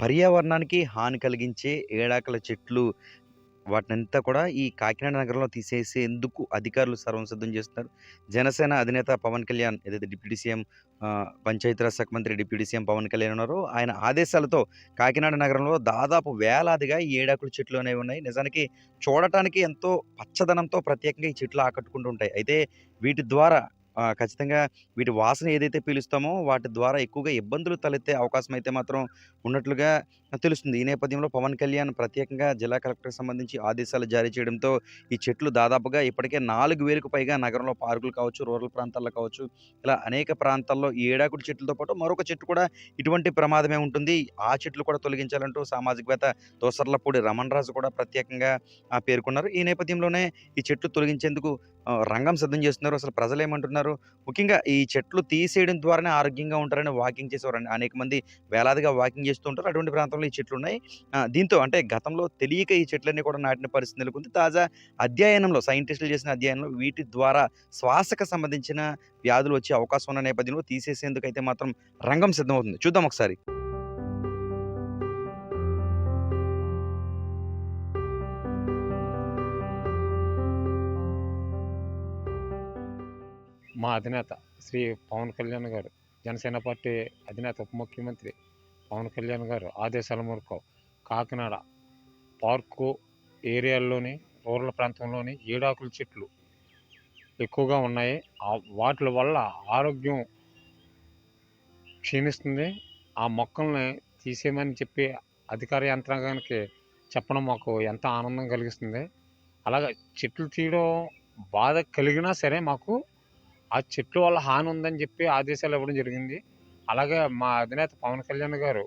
పర్యావరణానికి హాని కలిగించే ఏడాకుల చెట్లు వాటినంతా కూడా ఈ కాకినాడ నగరంలో తీసేసేందుకు అధికారులు సర్వసిద్ధం చేస్తున్నారు. జనసేన అధినేత పవన్ కళ్యాణ్ ఏదైతే డిప్యూటీ సీఎం పంచాయతీరాజ్ శాఖ మంత్రి డిప్యూటీ సీఎం పవన్ కళ్యాణ్ ఉన్నారో ఆయన ఆదేశాలతో కాకినాడ నగరంలో దాదాపు వేలాదిగా ఈ ఏడాకుల చెట్లు అనేవి ఉన్నాయి. నిజానికి చూడటానికి ఎంతో పచ్చదనంతో ప్రత్యేకంగా ఈ చెట్లు ఆకట్టుకుంటూ ఉంటాయి. అయితే వీటి ద్వారా ఖచ్చితంగా వీటి వాసన ఏదైతే పీలుస్తామో వాటి ద్వారా ఎక్కువగా ఇబ్బందులు తలెత్తే అవకాశం అయితే మాత్రం ఉన్నట్లుగా తెలుస్తుంది. ఈ నేపథ్యంలో పవన్ కళ్యాణ్ ప్రత్యేకంగా జిల్లా కలెక్టర్‌కి సంబంధించి ఆదేశాలు జారీ చేయడంతో ఈ చెట్లు దాదాపుగా ఇప్పటికే 4000కు పైగా నగరంలో పార్కులు కావచ్చు, రూరల్ ప్రాంతాల్లో కావచ్చు, ఇలా అనేక ప్రాంతాల్లో ఈ ఏడాకుడి చెట్లతో పాటు మరొక చెట్టు కూడా ఇటువంటి ప్రమాదమే ఉంటుంది. ఆ చెట్లు కూడా తొలగించాలంటూ సామాజికవేత్త దోసర్లపూడి రమణరాజు కూడా ప్రత్యేకంగా పేర్కొన్నారు. ఈ నేపథ్యంలోనే ఈ చెట్లు తొలగించేందుకు రంగం సిద్ధం చేస్తున్నారు. అసలు ఉంటారు ముఖ్యంగా ఈ చెట్లు తీసేయడం ద్వారానే ఆరోగ్యంగా ఉంటారని వాకింగ్ చేసేవారు అనేక మంది వేలాదిగా వాకింగ్ చేస్తూ ఉంటారు. అటువంటి ప్రాంతంలో ఈ చెట్లు ఉన్నాయి దీంతో అంటే గతంలో తెలియక ఈ చెట్లన్నీ కూడా నాటిన పరిస్థితి నెలకొంది. తాజా అధ్యయనంలో సైంటిస్టులు చేసిన అధ్యయనంలో వీటి ద్వారా శ్వాసకు సంబంధించిన వ్యాధులు వచ్చే అవకాశం ఉన్న నేపథ్యంలో తీసేసేందుకైతే మాత్రం రంగం సిద్ధమవుతుంది. చూద్దాం ఒకసారి. మా అధినేత శ్రీ పవన్ కళ్యాణ్ గారు జనసేన పార్టీ అధినేత ఉప ముఖ్యమంత్రి పవన్ కళ్యాణ్ గారు ఆదేశాల మేరకు కాకినాడ పార్కు ఏరియాల్లోని రూరల్ ప్రాంతంలోని ఏడాకుల చెట్లు ఎక్కువగా ఉన్నాయి. వాటి వల్ల ఆరోగ్యం క్షీణిస్తుంది. ఆ మొక్కల్ని తీసేయమని చెప్పి అధికార యంత్రాంగానికి చెప్పడం మాకు ఎంత ఆనందం కలిగిస్తుంది. అలాగే చెట్లు తీయడం బాధ కలిగినా సరే మాకు ఆ చెట్ల వల్ల హాని ఉందని చెప్పి ఆదేశాలు ఇవ్వడం జరిగింది. అలాగే మా అధినేత పవన్ కళ్యాణ్ గారు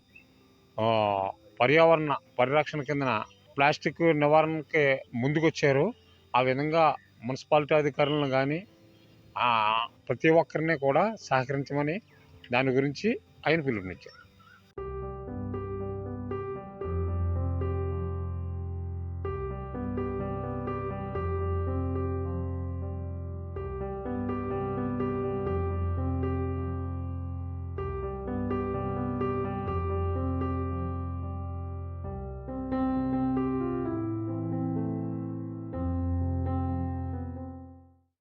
పర్యావరణ పరిరక్షణ కిందన ప్లాస్టిక్ నివారణకి ముందుకొచ్చారు. ఆ విధంగా మున్సిపాలిటీ అధికారులను కానీ ప్రతి ఒక్కరిని కూడా సహకరించమని దాని గురించి ఆయన పిలుపునిచ్చారు.